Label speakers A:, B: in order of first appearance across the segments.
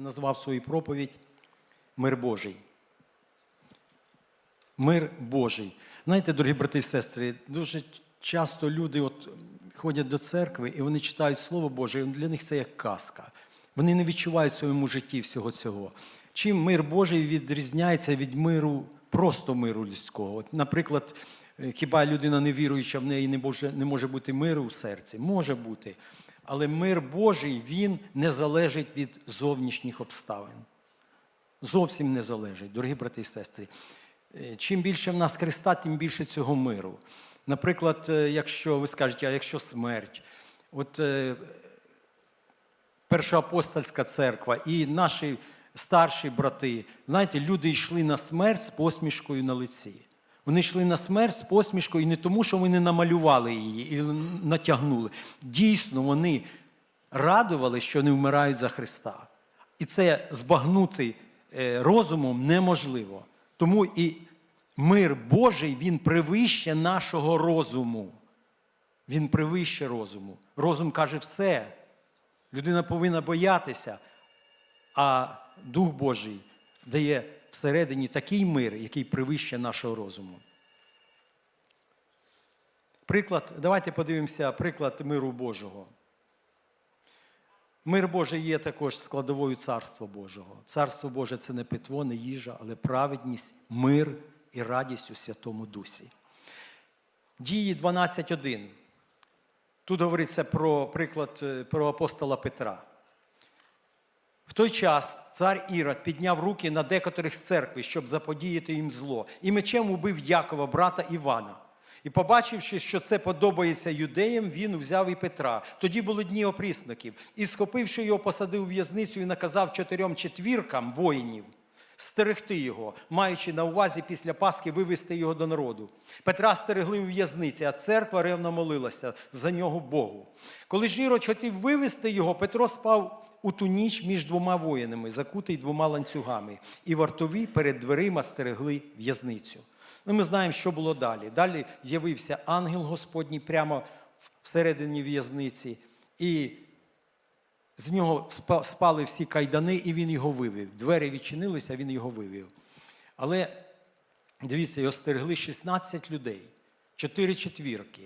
A: назвав свою проповідь Мир Божий. Мир Божий. Знаєте, дорогі брати і сестри, дуже часто люди от ходять до церкви і вони читають Слово Боже, і для них це як казка. Вони не відчувають в своєму житті всього цього. Чим мир Божий відрізняється від миру, просто миру людського? От, наприклад, е, хіба людина невіруюча, в неї не може, не може бути миру в серці? Може бути. Але мир Божий, він не залежить від зовнішніх обставин зовсім не залежить, дорогі брати і сестри. Е, Чим більше в нас Христа, тим більше цього миру. Наприклад, е, якщо ви скажете, а якщо смерть, от е, першоапостольська церква і наші старші брати, знаєте, люди йшли на смерть з посмішкою на лиці. Вони йшли на смерть з посмішкою і не тому, що вони намалювали її і натягнули. Дійсно, вони радували, що не вмирають за Христа. І це збагнути е, розумом неможливо. Тому і мир Божий він превище нашого розуму. Він превище розуму. Розум каже все. Людина повинна боятися, а Дух Божий дає всередині такий мир, який превище нашого розуму. Приклад, давайте подивимося приклад миру Божого. Мир Божий є також складовою Царства Божого. Царство Боже це не питво, не їжа, але праведність, мир і радість у Святому Дусі. Дії 12.1. Тут говориться про приклад е, про апостола Петра. В той час цар Ірод підняв руки на декотрих з церкви, щоб заподіяти їм зло, і мечем убив Якова, брата Івана. І побачивши, що це подобається юдеям, він взяв і Петра. Тоді були дні опрісників. І, схопивши його, посадив у в'язницю і наказав чотирьом четвіркам воїнів стерегти його, маючи на увазі після Пасхи вивести його до народу. Петра стерегли у в'язниці, а церква ревно молилася за нього Богу. Коли ж Ірод хотів вивести його, Петро спав у ту ніч між двома воїнами, закутий двома ланцюгами, і вартові перед дверима стерегли в'язницю. Ну, ми знаємо, що було далі. Далі з'явився ангел Господній прямо всередині в'язниці, і з нього спали всі кайдани, і він його вивів. Двері відчинилися, він його вивів. Але дивіться, його стерегли 16 людей, 4 четвірки.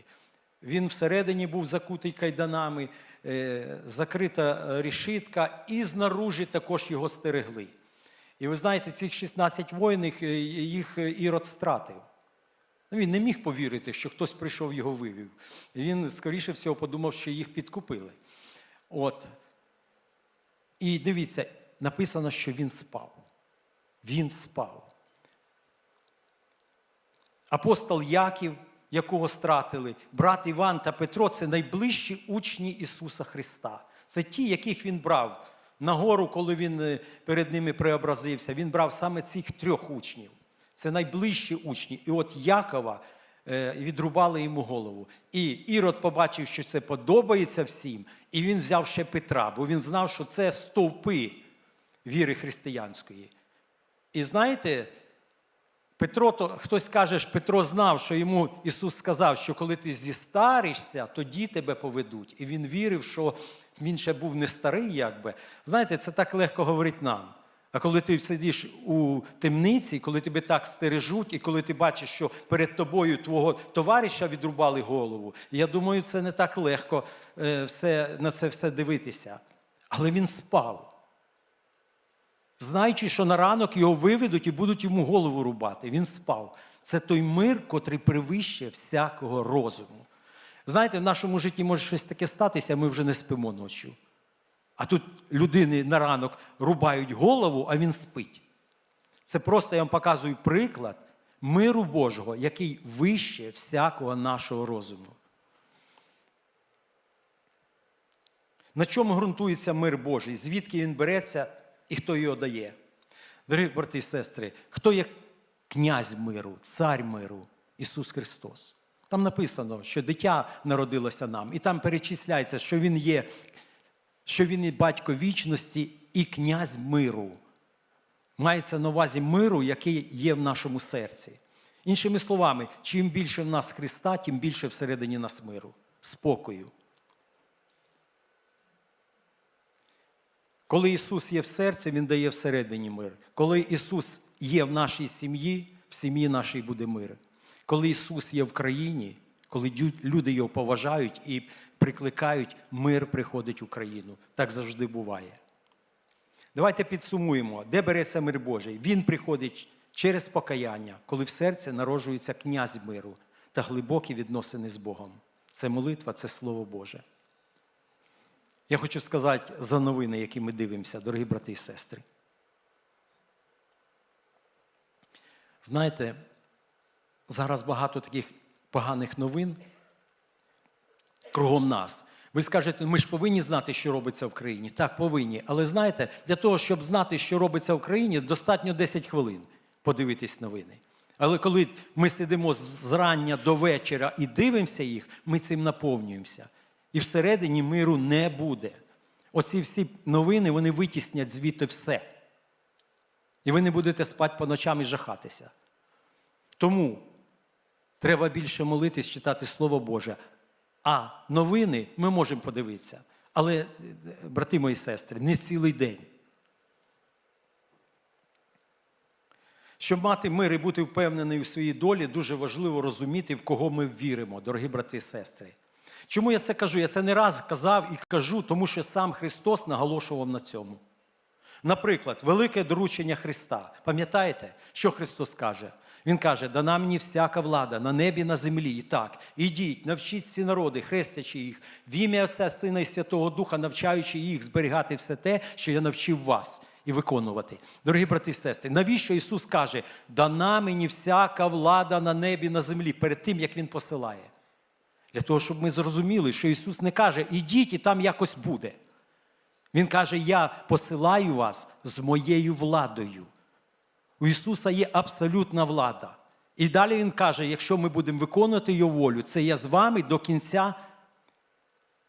A: Він всередині був закутий кайданами, закрита е, рішитка, і знаружі також його стерегли. І ви знаєте, цих 16 воїнів е, їх е, Ірод стратив. Ну, Він не міг повірити, що хтось прийшов його вивів. Він, скоріше всього, подумав, що їх підкупили. От. І дивіться, написано, що він спав. Він спав. Апостол Яків, якого стратили, брат Іван та Петро це найближчі учні Ісуса Христа. Це ті, яких він брав на гору, коли він е, перед ними преобразився. Він брав саме цих трьох учнів. Це найближчі учні. І от Якова е, відрубали йому голову. І Ірод побачив, що це подобається всім, і він взяв ще Петра, бо він знав, що це стовпи віри християнської. І знаєте, Петро, то хтось каже, що Петро знав, що йому Ісус сказав, що коли ти зістаришся, тоді тебе поведуть. І він вірив, що він ще був не старий, якби. Знаєте, це так легко говорить нам. А коли ти сидиш у темниці, коли тебе так стережуть, і коли ти бачиш, що перед тобою твого товариша відрубали голову, я думаю, це не так легко е, все, на це все дивитися. Але він спав знаючи, що на ранок його виведуть і будуть йому голову рубати. Він спав. Це той мир, котрий превище всякого розуму. Знаєте, в нашому житті може щось таке статися, ми вже не спимо ночі. А тут людини на ранок рубають голову, а він спить. Це просто я вам показую приклад миру Божого, який вище всякого нашого розуму. На чому ґрунтується мир Божий? Звідки він береться і хто його дає? Дорогі брати і сестри, хто є князь миру, цар миру? Ісус Христос. Там написано, що дитя народилося нам, і там перечисляється, що Він є, що Він є батько вічності і князь миру. Мається на увазі миру, який є в нашому серці. Іншими словами, чим більше в нас Христа, тим більше всередині нас миру, спокою. Коли Ісус є в серці, Він дає всередині мир. Коли Ісус є в нашій сім'ї, в сім'ї нашій буде мир. Коли Ісус є в країні, коли люди його поважають і прикликають, мир приходить в Україну. Так завжди буває. Давайте підсумуємо, де береться мир Божий. Він приходить через покаяння, коли в серці народжується князь миру та глибокі відносини з Богом. Це молитва, це Слово Боже. Я хочу сказати за новини, які ми дивимося, дорогі брати і сестри. Знаєте, зараз багато таких поганих новин кругом нас. Ви скажете, ми ж повинні знати, що робиться в країні. Так, повинні. Але знаєте, для того, щоб знати, що робиться в країні, достатньо 10 хвилин подивитись новини. Але коли ми сидимо з- зрання до вечора і дивимося їх, ми цим наповнюємося. І всередині миру не буде. Оці всі новини вони витіснять звідти все. І ви не будете спати по ночам і жахатися. Тому треба більше молитись, читати Слово Боже. А новини ми можемо подивитися. Але, е, брати мої сестри, не цілий день. Щоб мати мир і бути впевнений у своїй долі, дуже важливо розуміти, в кого ми віримо, дорогі брати і сестри. Чому я це кажу? Я це не раз казав і кажу, тому що сам Христос наголошував на цьому. Наприклад, велике доручення Христа. Пам'ятаєте, що Христос каже? Він каже: дана мені всяка влада на небі, на землі. І так, ідіть, навчіть всі народи, хрестячи їх, в ім'я Отця, Сина і Святого Духа, навчаючи їх зберігати все те, що я навчив вас. І виконувати. Дорогі брати і сестри, навіщо Ісус каже, дана мені всяка влада на небі, на землі, перед тим, як Він посилає? Для того, щоб ми зрозуміли, що Ісус не каже, ідіть і там якось буде. Він каже: Я посилаю вас з моєю владою. У Ісуса є абсолютна влада. І далі Він каже: якщо ми будемо виконувати Його волю, це я з вами до кінця,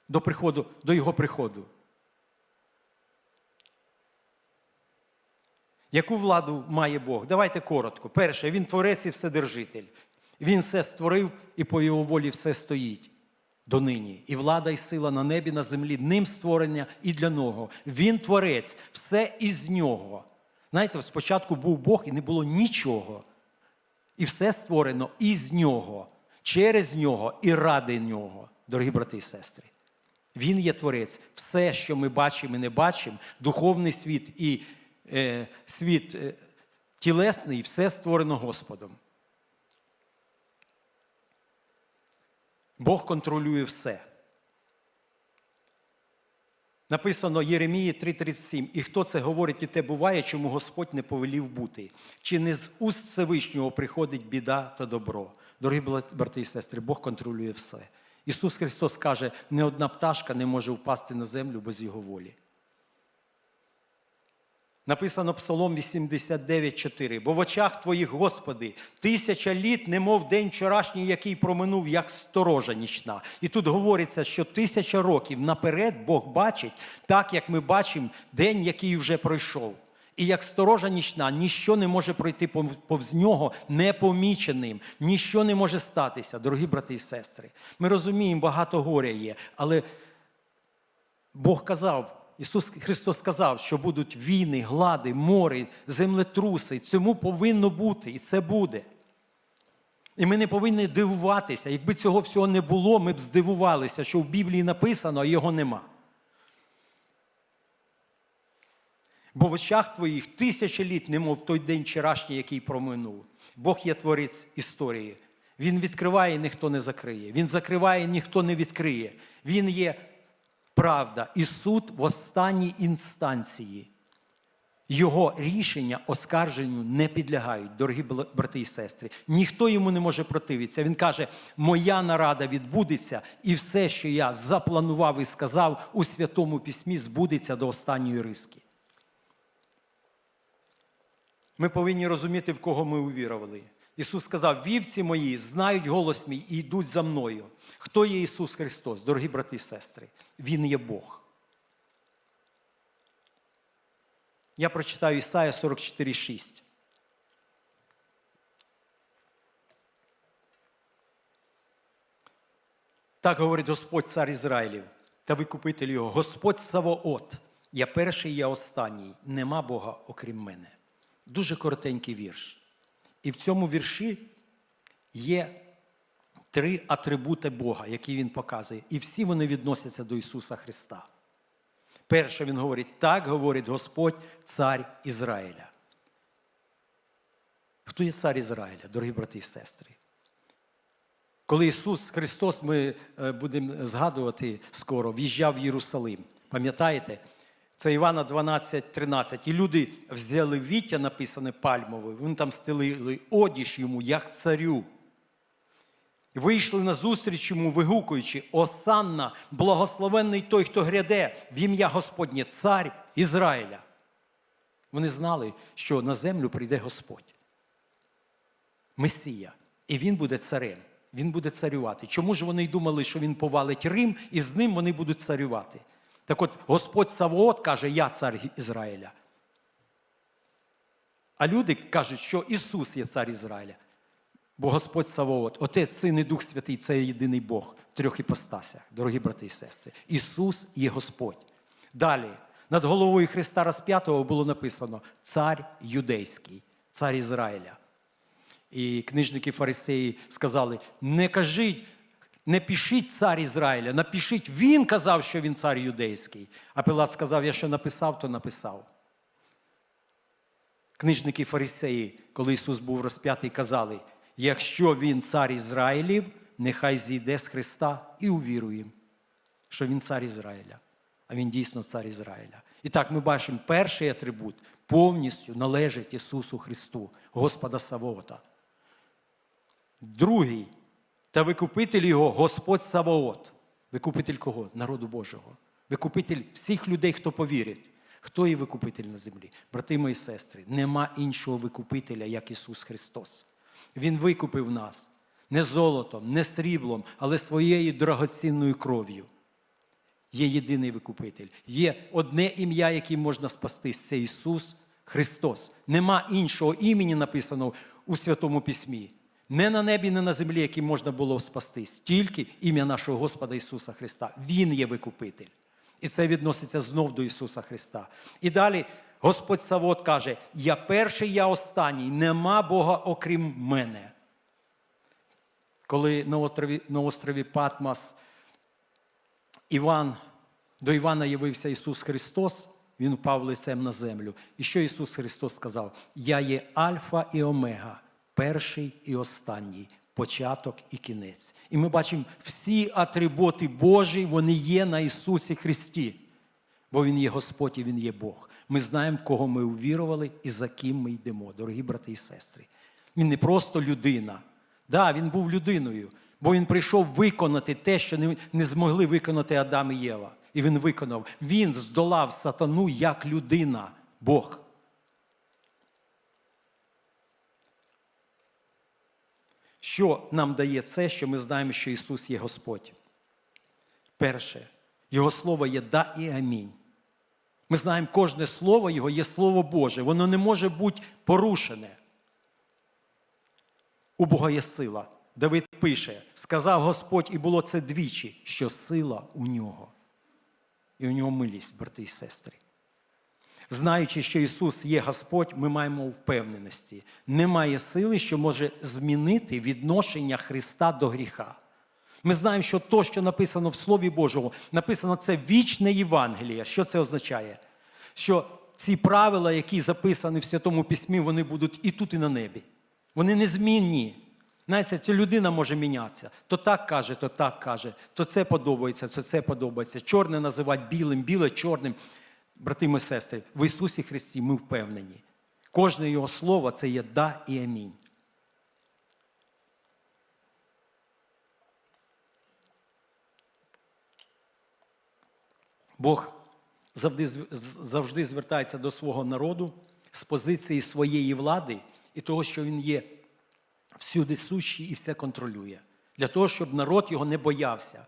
A: до, приходу, до Його приходу. Яку владу має Бог? Давайте коротко. Перше, Він творець і вседержитель. Він все створив і по його волі все стоїть донині. І влада, і сила на небі, на землі, ним створення і для нього. Він творець, все із нього. Знаєте, спочатку був Бог і не було нічого. І все створено із нього, через нього і ради нього, дорогі брати і сестри. Він є творець. Все, що ми бачимо і не бачимо, духовний світ і е, світ е, тілесний, все створено Господом. Бог контролює все. Написано Єремії 3:37. І хто це говорить, і те буває, чому Господь не повелів бути? Чи не з уст Всевишнього приходить біда та добро? Дорогі брати і сестри, Бог контролює все. Ісус Христос каже, не одна пташка не може впасти на землю без Його волі. Написано Псалом 89,4. Бо в очах твоїх, Господи, тисяча літ, немов день вчорашній, який проминув, як сторожа нічна. І тут говориться, що тисяча років наперед Бог бачить, так як ми бачимо день, який вже пройшов. І як сторожа нічна, ніщо не може пройти повз нього непоміченим, ніщо не може статися, дорогі брати і сестри. Ми розуміємо, багато горя є, але Бог казав, Ісус Христос сказав, що будуть війни, глади, мори, землетруси. Цьому повинно бути, і це буде. І ми не повинні дивуватися. Якби цього всього не було, ми б здивувалися, що в Біблії написано, а його нема. Бо в очах твоїх тисячі літ, немов той день вчорашній, який проминув. Бог є творець історії. Він відкриває, ніхто не закриє. Він закриває, ніхто не відкриє. Він є правда і суд в останній інстанції. Його рішення оскарженню не підлягають, дорогі брати і сестри. Ніхто йому не може противитися. Він каже: моя нарада відбудеться, і все, що я запланував і сказав у святому письмі, збудеться до останньої риски. Ми повинні розуміти, в кого ми увірували. Ісус сказав: вівці мої знають голос мій і йдуть за мною. Хто є Ісус Христос, дорогі брати і сестри? Він є Бог. Я прочитаю Ісая 44,6. Так говорить Господь цар Ізраїлів та викупитель його, Господь Савоот. Я перший, я останній, нема Бога окрім мене. Дуже коротенький вірш. І в цьому вірші є три атрибути Бога, які він показує. І всі вони відносяться до Ісуса Христа. Перше, він говорить, так говорить Господь, цар Ізраїля. Хто є цар Ізраїля, дорогі брати і сестри? Коли Ісус Христос, ми е, будемо згадувати скоро, в'їжджав в Єрусалим. Пам'ятаєте? Це Івана 12, 13. І люди взяли віття, написане пальмове, вони там стелили одіж йому, як царю. Вийшли на зустріч йому, вигукуючи: Осанна, благословенний той, хто гряде, в ім'я Господнє, цар Ізраїля. Вони знали, що на землю прийде Господь. Месія. І він буде царем. Він буде царювати. Чому ж вони й думали, що він повалить Рим, і з ним вони будуть царювати? Так от Господь Савоот каже, я цар Ізраїля. А люди кажуть, що Ісус є цар Ізраїля. Бо Господь Савоот, Отець, Син і Дух Святий це єдиний Бог в трьох іпостасях, дорогі брати і сестри. Ісус є Господь. Далі, над головою Христа розп'ятого було написано Цар Юдейський, цар Ізраїля. І книжники фарисеї сказали: не кажіть, не пишіть цар Ізраїля, напишіть, він казав, що він цар юдейський. А Пилат сказав: Я що написав, то написав. Книжники фарисеї, коли Ісус був розп'ятий, казали: якщо він цар Ізраїлів, нехай зійде з Христа і увіруємо, що він цар Ізраїля. А він дійсно цар Ізраїля. І так ми бачимо, перший атрибут повністю належить Ісусу Христу, Господа Савоота. Другий, та викупитель його Господь Саваот. Викупитель кого? Народу Божого. Викупитель всіх людей, хто повірить. Хто є викупитель на землі? Брати мої сестри, нема іншого викупителя, як Ісус Христос. Він викупив нас не золотом, не сріблом, але своєю дорогоцінною кров'ю. Є єдиний викупитель. Є одне ім'я, яким можна спастись. Це Ісус Христос. Нема іншого імені написаного у Святому Письмі. Не на небі, не на землі, яким можна було спастись. Тільки ім'я нашого Господа Ісуса Христа. Він є викупитель. І це відноситься знов до Ісуса Христа. І далі Господь Савот каже: Я перший, я останній, нема Бога окрім мене. Коли на острові, на острові Патмас Іван, до Івана явився Ісус Христос, Він впав лицем на землю. І що Ісус Христос сказав? Я є Альфа і Омега, перший і останній, початок і кінець. І ми бачимо, всі атрибути Божі, вони є на Ісусі Христі, бо Він є Господь і Він є Бог. Ми знаємо, в кого ми увірували і за ким ми йдемо, дорогі брати і сестри. Він не просто людина. Да, він був людиною, бо він прийшов виконати те, що не, змогли виконати Адам і Єва. І він виконав. Він здолав сатану як людина, Бог. Що нам дає це, що ми знаємо, що Ісус є Господь? Перше, Його слово є да і амінь. Ми знаємо, кожне слово Його є Слово Боже, воно не може бути порушене. У Бога є сила. Давид пише: сказав Господь, і було це двічі, що сила у нього. І у нього милість, брати і сестри. Знаючи, що Ісус є Господь, ми маємо впевненості. Немає сили, що може змінити відношення Христа до гріха. Ми знаємо, що то, що написано в Слові Божому, написано це вічне Євангеліє. Що це означає? Що ці правила, які записані в Святому Письмі, вони будуть і тут, і на небі. Вони незмінні. Знаєте, ця людина може мінятися. То так каже, то так каже, то це подобається, то це подобається. Чорне називати білим, біле чорним. Брати і сестри, в Ісусі Христі ми впевнені. Кожне Його слово це є да і амінь. Бог завжди, завжди звертається до свого народу з позиції своєї влади і того, що Він є всюди сущий і все контролює. Для того, щоб народ його не боявся.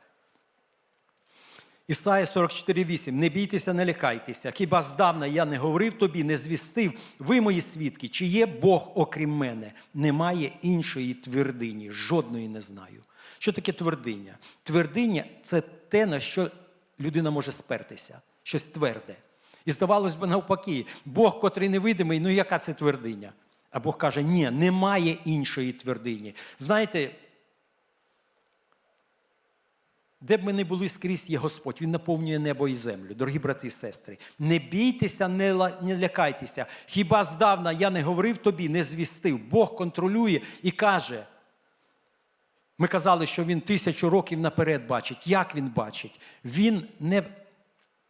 A: Ісая 44,8. Не бійтеся, не лякайтеся. Хіба здавна я не говорив тобі, не звістив, ви мої свідки, чи є Бог окрім мене? Немає іншої твердині, жодної не знаю. Що таке твердиня? Твердиня це те, на що людина може спертися, щось тверде. І здавалось би, навпаки, Бог, котрий невидимий, ну яка це твердиня? А Бог каже, ні, немає іншої твердині. Знаєте, де б ми не були скрізь є Господь, Він наповнює небо і землю, дорогі брати і сестри. Не бійтеся, не, ла- не лякайтеся. Хіба здавна я не говорив тобі, не звістив. Бог контролює і каже. Ми казали, що він тисячу років наперед бачить. Як він бачить? Він не,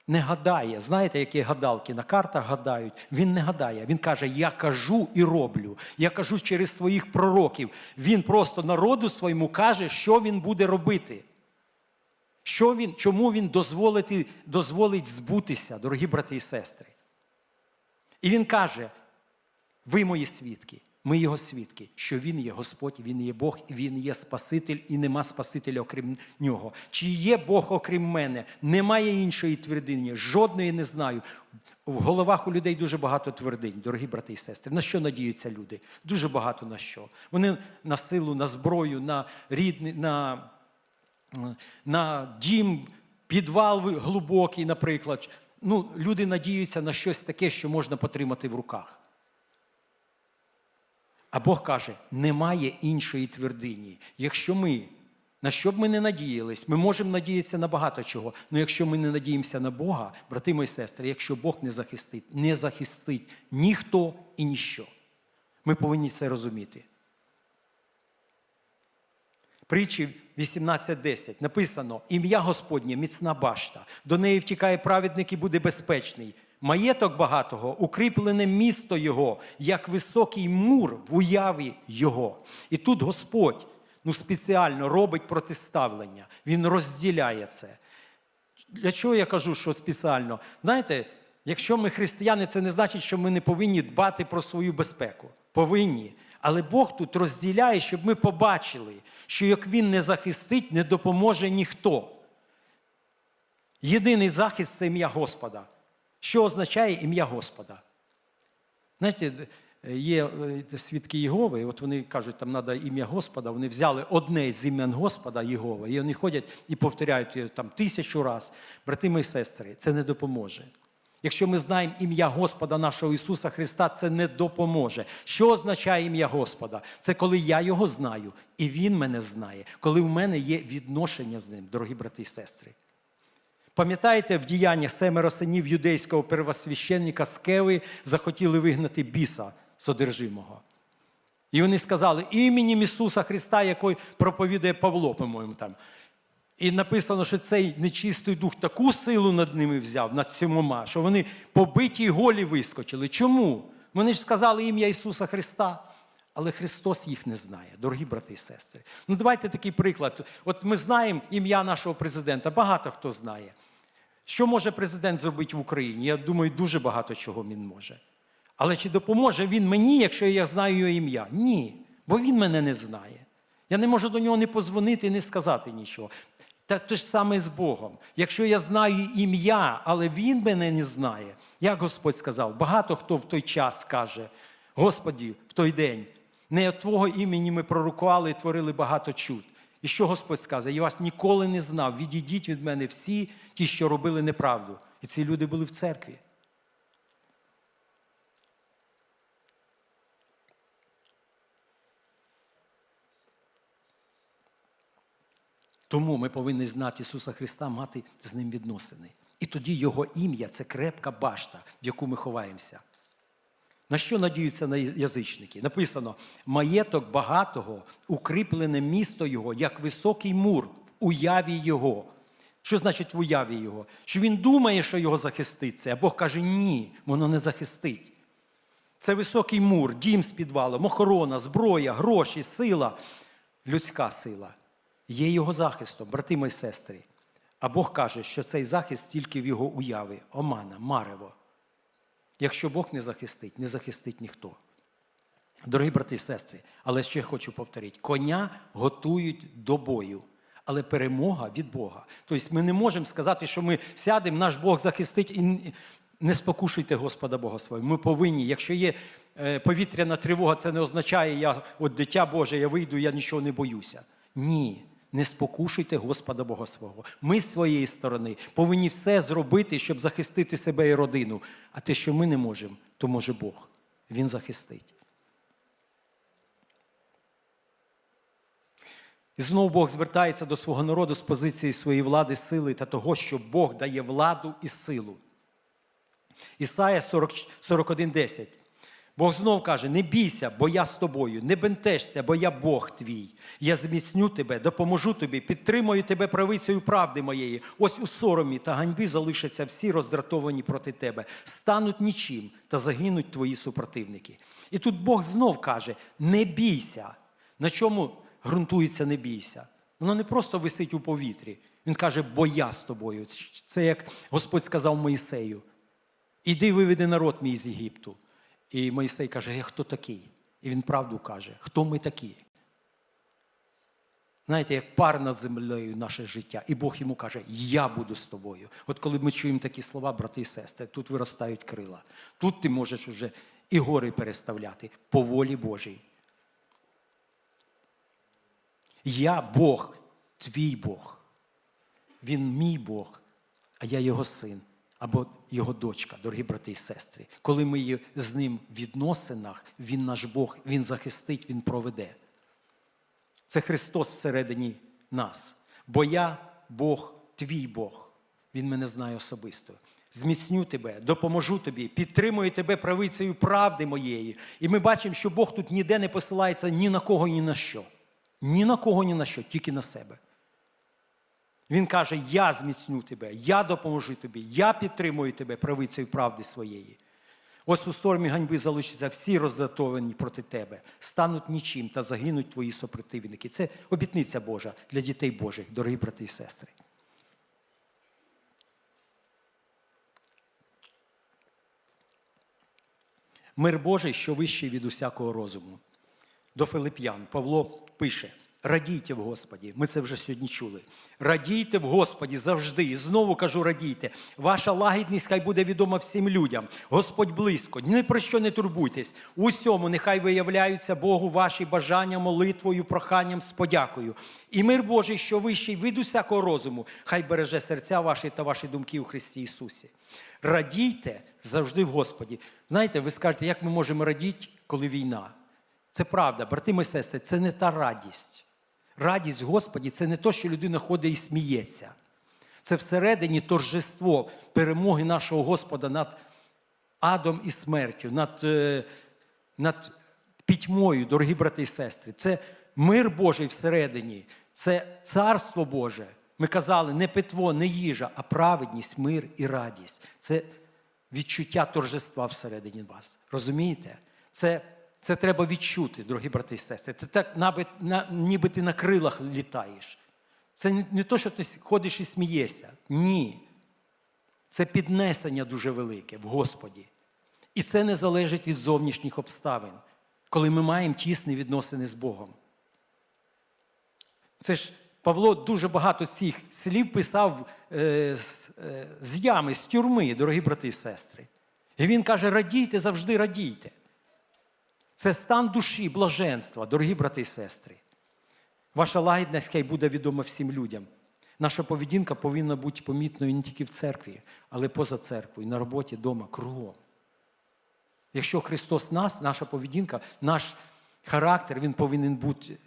A: не гадає. Знаєте, які гадалки на картах гадають? Він не гадає. Він каже: Я кажу і роблю. Я кажу через своїх пророків. Він просто народу своєму каже, що він буде робити. Що він, чому він дозволити, дозволить збутися, дорогі брати і сестри? І він каже: ви мої свідки, ми його свідки, що він є Господь, він є Бог, він є Спаситель, і нема Спасителя окрім нього. Чи є Бог окрім мене? Немає іншої твердині, жодної не знаю. В головах у людей дуже багато твердинь, дорогі брати і сестри. На що надіються люди? Дуже багато на що. Вони на силу, на зброю, на рідний, на на дім, підвал глибокий, наприклад. Ну, люди надіються на щось таке, що можна потримати в руках. А Бог каже: немає іншої твердині. Якщо ми, на що б ми не надіялись, ми можемо надіятися на багато чого. Але якщо ми не надіємося на Бога, брати мої сестри, якщо Бог не захистить, не захистить ніхто і ніщо. Ми повинні це розуміти. Притчі 18.10 написано: ім'я Господнє міцна башта, до неї втікає праведник і буде безпечний. Маєток багатого, укріплене місто Його, як високий мур в уяві Його. І тут Господь ну, спеціально робить протиставлення. Він розділяє це. Для чого я кажу, що спеціально? Знаєте, якщо ми християни, це не значить, що ми не повинні дбати про свою безпеку. Повинні. Але Бог тут розділяє, щоб ми побачили, що як Він не захистить, не допоможе ніхто. Єдиний захист це ім'я Господа. Що означає ім'я Господа? Знаєте, є е, свідки Єгови, от вони кажуть, там треба ім'я Господа, вони взяли одне з імен Господа Єгови, і вони ходять і повторяють там тисячу раз. Брати мої сестри, це не допоможе. Якщо ми знаємо ім'я Господа нашого Ісуса Христа, це не допоможе. Що означає ім'я Господа? Це коли я його знаю, і Він мене знає, коли в мене є відношення з ним, дорогі брати і сестри. Пам'ятаєте, в діяннях семеро синів юдейського первосвященника Скеви захотіли вигнати біса содержимого. І вони сказали іменем Ісуса Христа, який проповідує Павло, по-моєму, там. І написано, що цей нечистий дух таку силу над ними взяв, над сьомома, що вони побиті й голі вискочили. Чому? Вони ж сказали ім'я Ісуса Христа, але Христос їх не знає, дорогі брати і сестри. Ну давайте такий приклад. От ми знаємо ім'я нашого президента, багато хто знає. Що може президент зробити в Україні? Я думаю, дуже багато чого він може. Але чи допоможе він мені, якщо я знаю його ім'я? Ні, бо він мене не знає. Я не можу до нього не позвонити і не сказати нічого. Та те ж саме з Богом. Якщо я знаю ім'я, але Він мене не знає, як Господь сказав, багато хто в той час каже, Господі, в той день, не від Твого імені ми пророкували і творили багато чуд. Що Господь сказав? Я вас ніколи не знав. Відійдіть від мене всі ті, що робили неправду. І ці люди були в церкві. Тому ми повинні знати Ісуса Христа, мати з ним відносини. І тоді Його ім'я це крепка башта, в яку ми ховаємося. На що надіються на язичники? Написано: маєток багатого, укріплене місто Його, як високий мур в уяві Його. Що значить в уяві Його? Що він думає, що його захистить це, а Бог каже, ні, воно не захистить. Це високий мур, дім з підвалом, охорона, зброя, гроші, сила, людська сила. Є його захистом, брати мої сестри. А Бог каже, що цей захист тільки в його уяві, омана, марево. Якщо Бог не захистить, не захистить ніхто. Дорогі брати і сестри, але ще хочу повторити: коня готують до бою, але перемога від Бога. Тобто ми не можемо сказати, що ми сядемо, наш Бог захистить і не спокушуйте Господа Бога свого. Ми повинні, якщо є е, повітряна тривога, це не означає, я от дитя Боже, я вийду, я нічого не боюся. Ні. Не спокушуйте Господа Бога свого. Ми з своєї сторони повинні все зробити, щоб захистити себе і родину. А те, що ми не можемо, то може Бог. Він захистить. І знову Бог звертається до свого народу з позиції своєї влади, сили та того, що Бог дає владу і силу. Ісая 40 41.10. Бог знов каже: не бійся, бо я з тобою, не бентежся, бо я Бог твій. Я зміцню тебе, допоможу тобі, підтримую тебе правицею правди моєї. Ось у соромі та ганьбі залишаться всі роздратовані проти тебе, стануть нічим та загинуть твої супротивники. І тут Бог знов каже: не бійся. На чому ґрунтується не бійся? Воно не просто висить у повітрі. Він каже, бо я з тобою. Це як Господь сказав Моїсею. Іди виведи народ мій з Єгипту. І Моїсей каже, я хто такий? І він правду каже, хто ми такі? Знаєте, як пар над землею наше життя. І Бог йому каже, я буду з тобою. От коли ми чуємо такі слова, брати і сестри, тут виростають крила. Тут ти можеш уже і гори переставляти по волі Божій. Я Бог, твій Бог. Він мій Бог, а я його син або його дочка, дорогі брати і сестри. Коли ми є з ним в відносинах, він наш Бог, він захистить, він проведе. Це Христос всередині нас. Бо я Бог, твій Бог. Він мене знає особисто. Зміцню тебе, допоможу тобі, підтримую тебе правицею правди моєї. І ми бачимо, що Бог тут ніде не посилається ні на кого, ні на що. Ні на кого, ні на що, тільки на себе. Він каже: Я зміцню тебе, я допоможу тобі, я підтримую тебе правицею правди своєї. Ось у сормі ганьби залишаться всі роздратовані проти тебе, стануть нічим та загинуть твої супротивники. Це обітниця Божа для дітей Божих, дорогі брати і сестри. Мир Божий, що вищий від усякого розуму. До Филип'ян Павло пише: радійте в Господі. Ми це вже сьогодні чули. Радійте в Господі завжди. І знову кажу, радійте. Ваша лагідність хай буде відома всім людям. Господь близько. Ні про що не турбуйтесь. У всьому нехай виявляються Богу ваші бажання молитвою, проханням з подякою. І мир Божий, що вищий від усякого розуму, хай береже серця ваші та ваші думки у Христі Ісусі. Радійте завжди в Господі. Знаєте, ви скажете, як ми можемо радіти, коли війна? Це правда, брати і сестри, це не та радість. Радість Господі це не то, що людина ходить і сміється. Це всередині торжество перемоги нашого Господа над адом і смертю, над, е, над пітьмою, дорогі брати і сестри. Це мир Божий всередині, це царство Боже. Ми казали, не питво, не їжа, а праведність, мир і радість. Це відчуття торжества всередині вас. Розумієте? Це це треба відчути, дорогі брати і сестри. Це так, ніби ти на крилах літаєш. Це не, не то, що ти ходиш і смієшся. Ні. Це піднесення дуже велике в Господі. І це не залежить від зовнішніх обставин, коли ми маємо тісні відносини з Богом. Це ж Павло дуже багато цих слів писав е, з, е, з ями, з тюрми, дорогі брати і сестри. І він каже: радійте, завжди радійте. Це стан душі, блаженства, дорогі брати і сестри. Ваша лагідність хай буде відома всім людям. Наша поведінка повинна бути помітною не тільки в церкві, але поза церквою, на роботі, вдома, кругом. Якщо Христос нас, наша поведінка, наш характер, він повинен бути.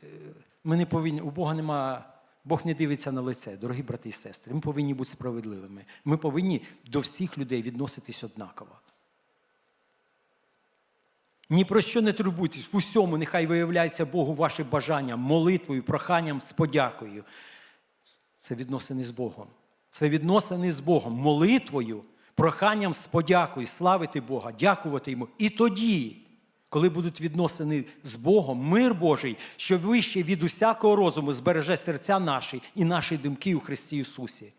A: Ми не повинні, у Бога нема, Бог не дивиться на лице, дорогі брати і сестри. Ми повинні бути справедливими. Ми повинні до всіх людей відноситись однаково. Ні про що не турбуйтесь, в усьому нехай виявляється Богу ваше бажання молитвою, проханням з подякою. Це відносини з Богом. Це відносини з Богом, молитвою, проханням з подякою, славити Бога, дякувати Йому. І тоді, коли будуть відносини з Богом, мир Божий, що вище від усякого розуму збереже серця наші і наші думки у Христі Ісусі.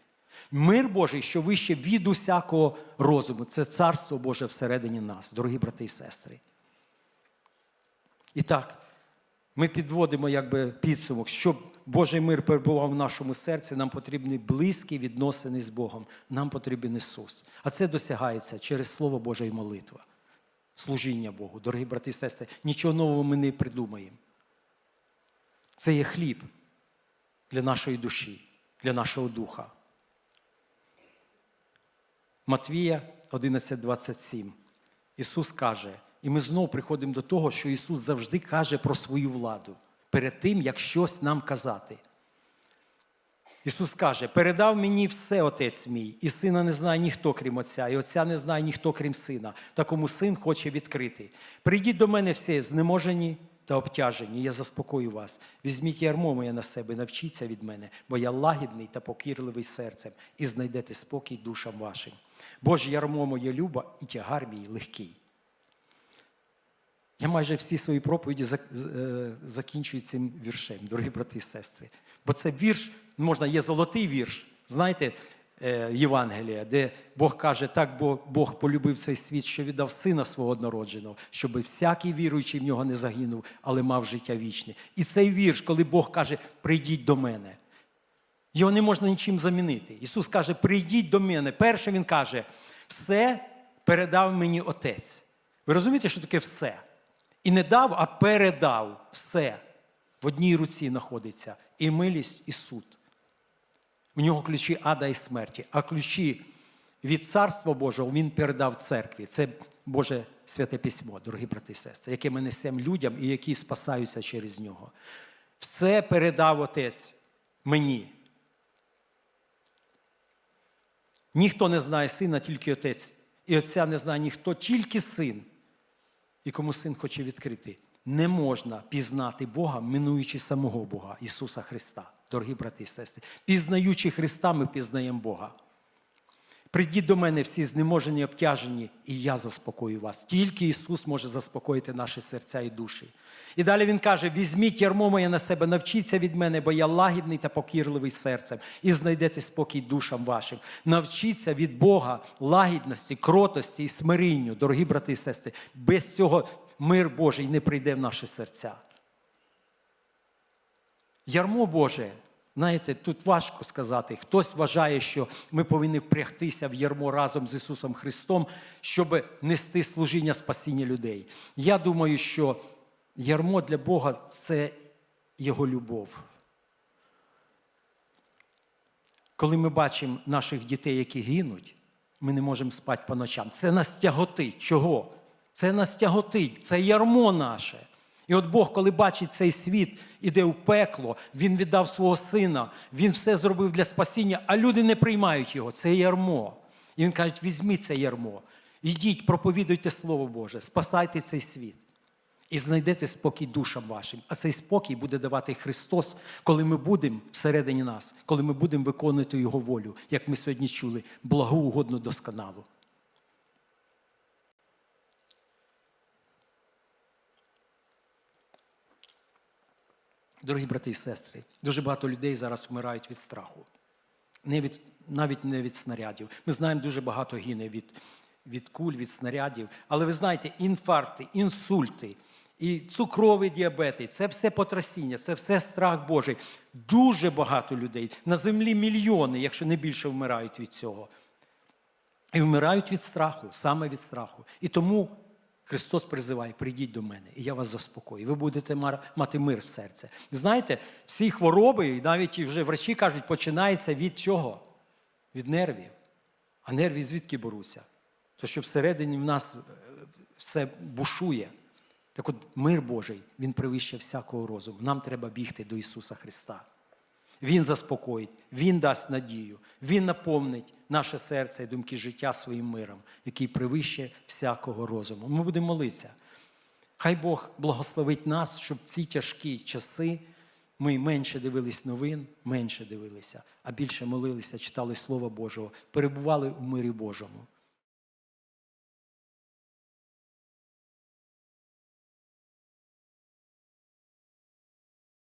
A: Мир Божий, що вище від усякого розуму. Це царство Боже всередині нас, дорогі брати і сестри. І так, ми підводимо якби підсумок, щоб Божий мир перебував в нашому серці, нам потрібні близькі відносини з Богом, нам потрібен Ісус. А це досягається через Слово Боже і молитва, служіння Богу. Дорогі брати і сестри, нічого нового ми не придумаємо. Це є хліб. для нашої душі, для нашого духа. Матвія 11:27. Ісус каже, і ми знов приходимо до того, що Ісус завжди каже про свою владу перед тим, як щось нам казати. Ісус каже: передав мені все Отець мій, і сина не знає ніхто, крім Отця, і Отця не знає ніхто, крім сина, такому син хоче відкрити. Прийдіть до мене всі знеможені та обтяжені, я заспокою вас. Візьміть ярмо моє на себе, навчіться від мене, бо я лагідний та покірливий серцем, і знайдете спокій душам вашим. Боже ярмо моє люба, і тягар мій легкий. Я майже всі свої проповіді е, закінчую цим віршем, дорогі брати і сестри. Бо це вірш, можна, є золотий вірш, знаєте, е, Євангелія, де Бог каже, так Бог, Бог полюбив цей світ, що віддав сина свого однородженого, щоб всякий віруючий в нього не загинув, але мав життя вічне. І цей вірш, коли Бог каже, прийдіть до мене. Його не можна нічим замінити. Ісус каже, прийдіть до мене. Перше Він каже, все передав мені Отець. Ви розумієте, що таке все? І не дав, а передав все. В одній руці знаходиться і милість, і суд. У нього ключі ада і смерті, а ключі від Царства Божого він передав церкві. Це Боже святе письмо, дорогі брати і сестри, яке ми несемо людям і які спасаються через нього. Все передав Отець мені. Ніхто не знає сина, тільки отець. І отця не знає ніхто, тільки син. І кому син хоче відкрити. Не можна пізнати Бога, минуючи самого Бога, Ісуса Христа, дорогі брати і сестри. Пізнаючи Христа, ми пізнаємо Бога. Прийдіть до мене всі знеможені, обтяжені, і я заспокою вас. Тільки Ісус може заспокоїти наші серця і душі. І далі Він каже: візьміть ярмо моє на себе, навчіться від мене, бо я лагідний та покірливий серцем, і знайдете спокій душам вашим. Навчіться від Бога лагідності, кротості і смирінню, дорогі брати і сестри. Без цього мир Божий не прийде в наші серця. Ярмо Боже, знаєте, тут важко сказати. Хтось вважає, що ми повинні впрягтися в ярмо разом з Ісусом Христом, щоб нести служіння спасіння людей. Я думаю, що ярмо для Бога це Його любов. Коли ми бачимо наших дітей, які гинуть, ми не можемо спати по ночам. Це нас тяготить. Чого? Це нас тяготить, це ярмо наше. І от Бог, коли бачить цей світ, іде в пекло, Він віддав свого сина, Він все зробив для спасіння, а люди не приймають його. Це ярмо. І він каже: візьміть це ярмо, йдіть, проповідуйте Слово Боже, спасайте цей світ. І знайдете спокій душам вашим. А цей спокій буде давати Христос, коли ми будемо всередині нас, коли ми будемо виконувати Його волю, як ми сьогодні чули, благоугодно досконалу. Дорогі брати і сестри, дуже багато людей зараз вмирають від страху. Не від, навіть не від снарядів. Ми знаємо, дуже багато гине від, від куль, від снарядів. Але ви знаєте, інфаркти, інсульти, і цукровий діабет, це все потрясіння, це все страх Божий. Дуже багато людей. На землі мільйони, якщо не більше, вмирають від цього. І вмирають від страху, саме від страху. І тому Христос призиває: прийдіть до мене, і я вас заспокою. Ви будете мати мир в серце. Знаєте, всі хвороби, і навіть вже врачі кажуть, починається від чого? Від нервів. А нерві звідки беруться? То що всередині в нас е, все бушує. Так от мир Божий, він превище всякого розуму. Нам треба бігти до Ісуса Христа. Він заспокоїть, Він дасть надію, Він наповнить наше серце і думки життя своїм миром, який превище всякого розуму. Ми будемо молитися. Хай Бог благословить нас, щоб в ці тяжкі часи ми менше дивились новин, менше дивилися, а більше молилися, читали Слово Божого, перебували у мирі Божому.